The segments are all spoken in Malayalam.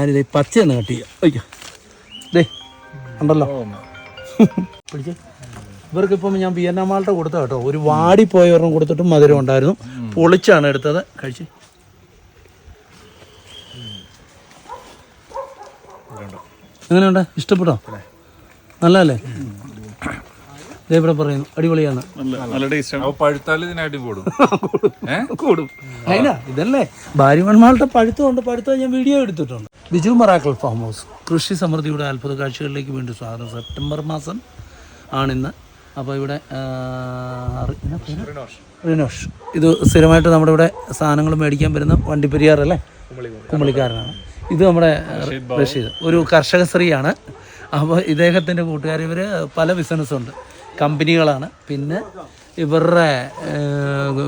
ഞാനിത് പച്ചയൊന്ന് കട്ട് ചെയ്യാം. അയ്യോ ദേ ഉണ്ടല്ലോ പിടിച്ചേ. ഇവർക്ക് ഇപ്പം ഞാൻ വിയന്ന മാൾട്ട കൊടുത്ത കേട്ടോ. ഒരു വാടിപ്പോയ ഒരെണ്ണം കൊടുത്തിട്ടും മധുരം ഉണ്ടായിരുന്നു. പൊളിച്ചാണ് എടുത്തത്. കഴിച്ച്. എങ്ങനെയുണ്ട്? ഇഷ്ടപ്പെട്ടോ? നല്ലതല്ലേ? ദേ ഇവിടെ പറയുന്നു. അടിപൊളിയാണ്. നല്ല ടേസ്റ്റ് അപ്പൊ പഴുത്താൽ ഇതിനായിട്ട് കൂടും. കൂടും. അതിനാ ഇതല്ലേ? ഭാര്യവൺ മാൾട്ട പഴുത്തമുണ്ട് പഴുത്ത ഞാൻ വീഡിയോ എടുത്തിട്ടുണ്ട്. ബിജു മറാക്കൽ ഫാം ഹൗസ് കൃഷി സമൃദ്ധിയുടെ അത്ഭുത കാഴ്ചകളിലേക്ക് വീണ്ടും സ്വാഗതം. സെപ്റ്റംബർ മാസം ആണിന്ന്. അപ്പോൾ ഇവിടെ റിനോഷ്. ഇത് സ്ഥിരമായിട്ട് നമ്മുടെ ഇവിടെ സാധനങ്ങൾ മേടിക്കാൻ വരുന്ന വണ്ടിപ്പെരിയാർ അല്ലേ? കുമ്പളിക്കാരനാണ് ഇത് നമ്മുടെ റഷീദ് ഒരു കർഷക സ്ത്രീയാണ്. അപ്പോൾ ഇദ്ദേഹത്തിന്റെ കൂട്ടുകാർ ഇവർ പല ബിസിനസ്സുണ്ട് കമ്പനികളാണ്. പിന്നെ ഇവരുടെ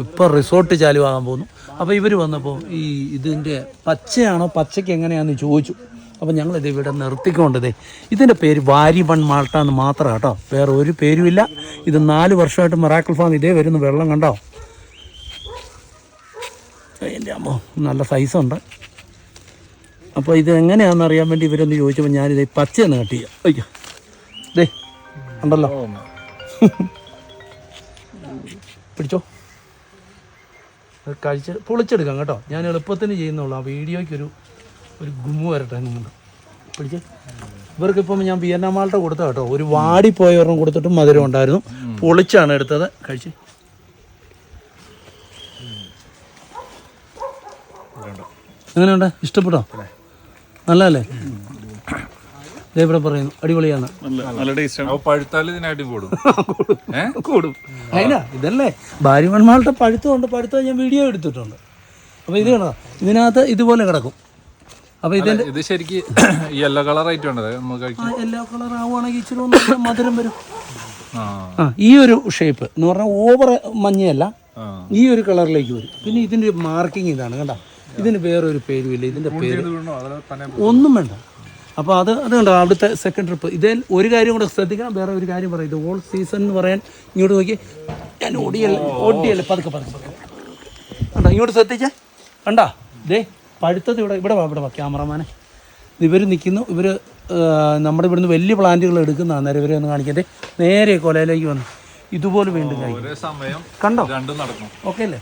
ഇപ്പോൾ റിസോർട്ട് ചാലുവാകാൻ പോകുന്നു. അപ്പോൾ ഇവർ വന്നപ്പോൾ ഈ ഇതിന്റെ പച്ചയാണോ പച്ചയ്ക്ക് എങ്ങനെയാണെന്ന് ചോദിച്ചു. അപ്പോൾ ഞങ്ങളിത് ഇവിടെ നിർത്തിക്കൊണ്ടതേ ഇതിന്റെ പേര് വാരിവൺ മാൾട്ട എന്ന് മാത്രം കേട്ടോ. വേറെ ഒരു പേരുമില്ല ഇത് നാല് വർഷമായിട്ട് മെറാക്കിൾ ഫാം ഇതേ വരുന്നു വെള്ളം കണ്ടോ? എന്റെ അമ്മോ നല്ല സൈസുണ്ട് അപ്പോൾ ഇത് എങ്ങനെയാണെന്ന് അറിയാൻ വേണ്ടി ഇവരൊന്ന് ചോദിച്ചപ്പോൾ ഞാനിത് പച്ചയെന്ന് കട്ട് ചെയ്യാം. അയ്യോ. ദേ ഉണ്ടല്ലോ പിടിച്ചോ. അത് കഴിച്ച് പൊളിച്ചെടുക്കാം കേട്ടോ. ഞാൻ എളുപ്പത്തിന് ചെയ്യുന്നുള്ളൂ. ആ വീഡിയോയ്ക്കൊരു ഒരു ഗുമ്മു വരട്ടെ നിങ്ങൾ പിടിച്ച്. ഇവർക്കിപ്പം ഞാൻ വിയന്നമാളുടെ കൊടുത്ത കേട്ടോ. ഒരു വാടി പോയ ഒരെണ്ണം കൊടുത്തിട്ടും മധുരം ഉണ്ടായിരുന്നു. പൊളിച്ചാണ് എടുത്തത്. കഴിച്ച്. എങ്ങനെയുണ്ട്? ഇഷ്ടപ്പെട്ടോ? നല്ലതല്ലേ? ഇവിടെ പറയുന്നു. അടിപൊളിയാണ്. നല്ല നല്ല ടേസ്റ്റ് പഴുത്താൽ കൂടും ഏ? കൂടും. അതിനാ ഇതല്ലേ? ഭാര്യവൺ മാൾട്ട പഴുത്തമുണ്ട് പഴുത്ത ഞാൻ വീഡിയോ എടുത്തിട്ടുണ്ട്. അപ്പോൾ ഇത് കണ്ടോ? ഇതിനകത്ത് ഇതുപോലെ കിടക്കും. അപ്പോൾ ഇതിന്റെ ഇത് ശരിക്ക് യെല്ലോ കളർ ആയിട്ട് വേണ്ടത് നമുക്ക് എല്ലാ കളർ ആവുകയാണെങ്കിൽ ഇച്ചിരി ഒന്ന് മധുരം വരും. ആ. ഈ ഒരു ഷേപ്പ് എന്ന് പറഞ്ഞാൽ ഓവർ മഞ്ഞയല്ല. ഈ ഒരു കളറിലേക്ക് വരും. പിന്നെ ഇതിന്റെ മാർക്കിംഗ് ഇതാണ് കണ്ട? ഇതിന് വേറൊരു പേരുമില്ല ഇതിന്റെ പേര്. ഒന്നും വേണ്ട. അപ്പോൾ അത് അത് കണ്ടോ അവിടുത്തെ സെക്കൻഡ് ട്രിപ്പ് ഇതിൽ ഒരു കാര്യം കൂടെ ശ്രദ്ധിക്കണം വേറെ ഒരു കാര്യം പറയും ഇത് ഓൾ സീസൺ എന്ന് പറയാൻ ഇങ്ങോട്ട് നോക്കി. ഞാൻ ഓടിയല്ല ഓടിയല്ല. പതുക്കെ പതുക്കെ. കണ്ടോ ഇങ്ങോട്ട് ശ്രദ്ധിച്ചേ? കണ്ടാ? ദേ പഴുത്തത് ഇവിടെ ഇവിടെ വാ ഇവിടെ വാ ക്യാമറമാനെ. ഇവർ നിൽക്കുന്നു ഇവർ നമ്മുടെ ഇവിടുന്ന് വലിയ പ്ലാന്റുകൾ എടുക്കുന്നതാണ് അന്നേരം ഇവരെ ഒന്ന് കാണിക്കട്ടെ നേരെ കൊലയിലേക്ക് വന്നു. ഇതുപോലെ വീണ്ടും കണ്ടോ? ഓക്കെ അല്ലേ?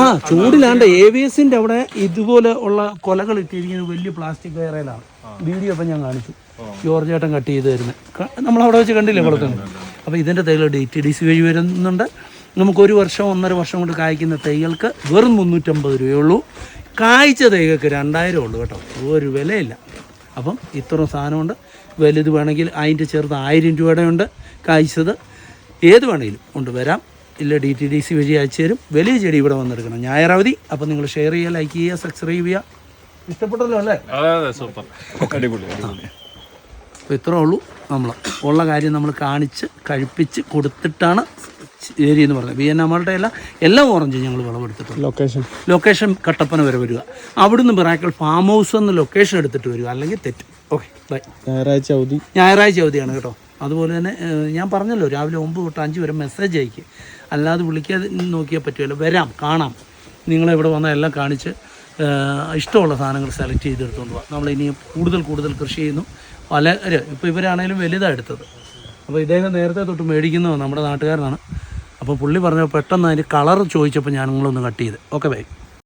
ആ ചൂടിലാണ്ട് എ വി എസിന്റെ അവിടെ ഇതുപോലെ ഉള്ള കൊലകൾ ഇട്ടിരിക്കുന്ന വലിയ പ്ലാസ്റ്റിക് കയറയിലാണ്. വീഡിയോ അപ്പം ഞാൻ കാണിച്ചു. ജോർജ് കട്ട് ചെയ്ത് തരുന്നത് നമ്മളവിടെ വെച്ച് കണ്ടില്ലേ കുളത്തുനിന്ന് അപ്പോൾ ഇതിന്റെ തൈകൾ ഡേറ്റ് ഡി സി വഴി വരുന്നുണ്ട്. നമുക്ക് ഒരു വർഷം ഒന്നര വർഷം കൊണ്ട് കായ്ക്കുന്ന തൈകൾക്ക് വെറും മുന്നൂറ്റമ്പത് രൂപയുള്ളൂ കായ്ച്ച തൈകൾക്ക് രണ്ടായിരം ഉള്ളൂ കേട്ടോ. ഒരു വിലയില്ല. അപ്പം ഇത്ര സാധനമുണ്ട്. വലുത് വേണമെങ്കിൽ അതിന്റെ ചെറുത് ആയിരം രൂപയുടെ ഉണ്ട് കായ്ച്ചത് ഏത് വേണമെങ്കിലും കൊണ്ടുവരാം ഇല്ല ഡി ടി ഡി സി വഴി അയച്ചു തരും. വലിയ ചെടി ഇവിടെ വന്നെടുക്കണം. ഞായറാവധി. അപ്പം നിങ്ങൾ ഷെയർ ചെയ്യുക ലൈക്ക് ചെയ്യുക സബ്സ്ക്രൈബ് ചെയ്യുക. ഇഷ്ടപ്പെട്ടല്ലോ അല്ലേ? അതെ അതെ സൂപ്പർ അടിപൊളി അപ്പോൾ ഇത്രേ ഉള്ളൂ നമ്മൾ ഉള്ള കാര്യം നമ്മൾ കാണിച്ച് കഴിപ്പിച്ച് കൊടുത്തിട്ടാണ് ഏരിയ എന്ന് പറഞ്ഞത്. ബി എൻ നമ്മളുടെ എല്ലാ എല്ലാം ഓറഞ്ച് ഞങ്ങൾ വിളവെടുത്തിട്ടുണ്ട്. ലൊക്കേഷൻ ലൊക്കേഷൻ കട്ടപ്പന വരെ വരിക. അവിടുന്ന് മിറാക്കൽ ഫാം ഹൗസ് എന്ന ലൊക്കേഷൻ എടുത്തിട്ട് വരിക. അല്ലെങ്കിൽ തെറ്റ്. ഓക്കെ ബൈ ഞായറാഴ്ച അവധി. ഞായറാഴ്ച അവധിയാണ് കേട്ടോ. അതുപോലെ തന്നെ ഞാൻ പറഞ്ഞല്ലോ രാവിലെ ഒമ്പത് തൊട്ട് അഞ്ച് വരെ മെസ്സേജ് അയക്കുക അല്ലാതെ വിളിക്കാതെ നോക്കിയാൽ പറ്റുമല്ലോ വരാം കാണാം. നിങ്ങളിവിടെ വന്നാൽ എല്ലാം കാണിച്ച് ഇഷ്ടമുള്ള സാധനങ്ങൾ സെലക്ട് ചെയ്തെടുത്തുകൊണ്ട് പോകാം നമ്മൾ ഇനി കൂടുതൽ കൂടുതൽ കൃഷി ചെയ്യുന്നു. പല ഇപ്പോൾ ഇവരാണേലും വലുതാണ് എടുത്തത്. അപ്പോൾ ഇദ്ദേഹം നേരത്തെ തൊട്ട് മേടിക്കുന്നത് നമ്മുടെ നാട്ടുകാരനാണ്. അപ്പോൾ പുള്ളി പറഞ്ഞപ്പോൾ പെട്ടെന്ന് അതിന്റെ കളർ ചോദിച്ചപ്പോൾ ഞാൻ നിങ്ങളൊന്ന് കട്ട് ചെയ്ത്. Okay bye